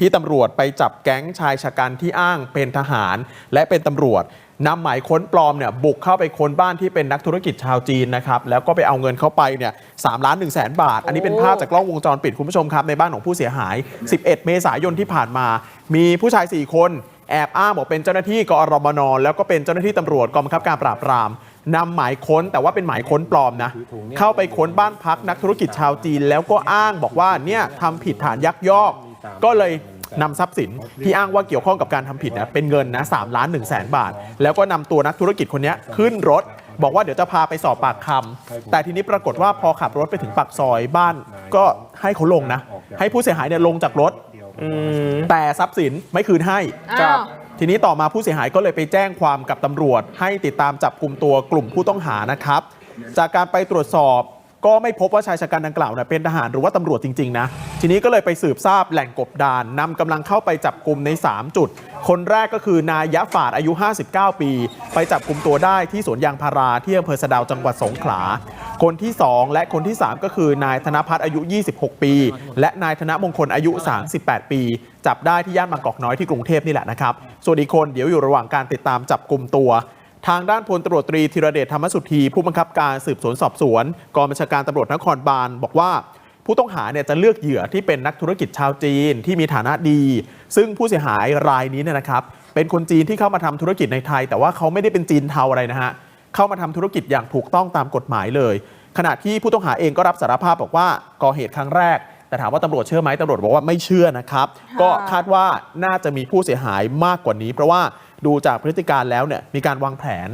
ที่ตำรวจไปจับแก๊งชายชะกันที่อ้างเป็นทหาร และเป็นตำรวจนำหมายค้นปลอมเนี่ยบุกเข้าไปค้นบ้านที่เป็นนักธุรกิจชาวจีนนะครับแล้วก็ไปเอาเงินเข้าไปเนี่ยสามล้านหนึ่งแสนบาท อันนี้เป็นภาพจากกล้องวงจรปิดคุณผู้ชมครับในบ้านของผู้เสียหาย 11 เมษายนที่ผ่านมา มีผู้ชาย 4 คนแอบอ้างบอกเป็นเจ้าหน้าที่กอรมนแล้วก็เป็นเจ้าหน้าที่ตำรวจกองบังคับการปราบปรามนำหมายค้นแต่ว่าเป็นหมายค้นปลอมนะ เข้าไปค้นบ้านพักนักธุรกิจชาวจีน แล้วก็อ้างบอกว่าเนี่ยทำผิดฐานยักยอก ก็เลย นำทรัพย์สินที่อ้างว่าเกี่ยวข้องกับการทำผิดนะเป็นเงินนะสามล้านหนึ่งแสนบาท แล้วก็นำตัวนักธุรกิจคนเนี้ยขึ้นรถ บอกว่าเดี๋ยวจะพาไปสอบปากคำแต่ทีนี้ปรากฏว่าพอขับรถไปถึงปากซอยบ้าน ก็ให้เขาลงนะ ให้ผู้เสียหายเนี่ยลงจากรถแต่ทรัพย์สินไม่คืนให้อ้าวทีนี้ต่อมาผู้เสียหายก็เลยไปแจ้งความกับตำรวจ ให้ติดตามจับกลุ่มตัวกลุ่มผู้ต้องหานะครับ จากการไปตรวจสอบ ก็ไม่พบว่าชายชะกันดังกล่าวนะเป็นทหารหรือว่าตำรวจจริง ๆ นะ ทีนี้ก็เลยไปสืบทราบแหล่งกบดานนำกำลังเข้าไปจับกลุ่มใน 3 จุด คนแรกก็คือนายยะฝาดอายุ 59 ปี ไปจับกลุ่มตัวได้ที่สวนยางพาราที่อำเภอสะดาวจังหวัดสงขลา คนที่ 2 และคนที่ 3 ก็คือนายธนพัฒน์อายุ 26 ปี และนายธนมงคลอายุ 38 ปี จับได้ที่ย่านบางกอกน้อยที่กรุงเทพนี่แหละนะครับส่วนอีกคนเดี๋ยวอยู่ระหว่างการติดตามจับกลุ่มตัว ทางด้านพลตำรวจตรีธีรเดชธรรมสุธีผู้บังคับการสืบสวนสอบสวนกองบัญชาการตำรวจนครบาลบอกว่า ผู้ต้องหาเนี่ยจะเลือกเหยื่อที่เป็นนักธุรกิจชาวจีนที่มีฐานะดี ซึ่งผู้เสียหายรายนี้เนี่ยนะครับเป็นคนจีนที่เข้ามาทำธุรกิจในไทย แต่ว่าเขาไม่ได้เป็นจีนเทาอะไรนะฮะเข้ามาทำธุรกิจอย่างถูกต้องตามกฎหมายเลย ขณะที่ผู้ต้องหาเองก็รับสารภาพบอกว่าก่อเหตุครั้งแรก แต่ถามว่าตำรวจเชื่อไหมตำรวจบอกว่าไม่เชื่อนะครับ ก็คาดว่าน่าจะมีผู้เสียหายมากกว่านี้ เพราะว่าดูจากพฤติการแล้วเนี่ยมีการวางแผน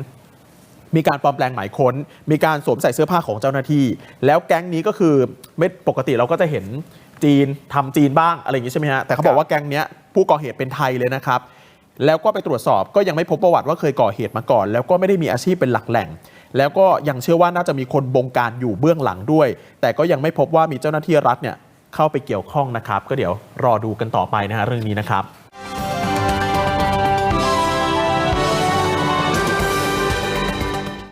มีการปลอมแปลงหมายค้น มีการสวมใส่เสื้อผ้าของเจ้าหน้าที่ แล้วแก๊งนี้ก็คือไม่ปกติเราก็จะเห็นจีนทำจีนบ้างอะไรอย่างนี้ใช่ไหมฮะแต่เขาบอกว่าแก๊งเนี้ยผู้ก่อเหตุเป็นไทยเลยนะครับ แล้วก็ไปตรวจสอบก็ยังไม่พบประวัติว่าเคยก่อเหตุมาก่อน แล้วก็ไม่ได้มีอาชีพเป็นหลักแหล่ง แล้วก็ยังเชื่อว่าน่าจะมีคนบงการอยู่เบื้องหลังด้วย แต่ก็ยังไม่พบว่ามีเจ้าหน้าที่รัฐเนี่ย เข้าไปเกี่ยวข้องนะครับ ก็เดี๋ยวรอดูกันต่อไปนะฮะเรื่องนี้นะครับ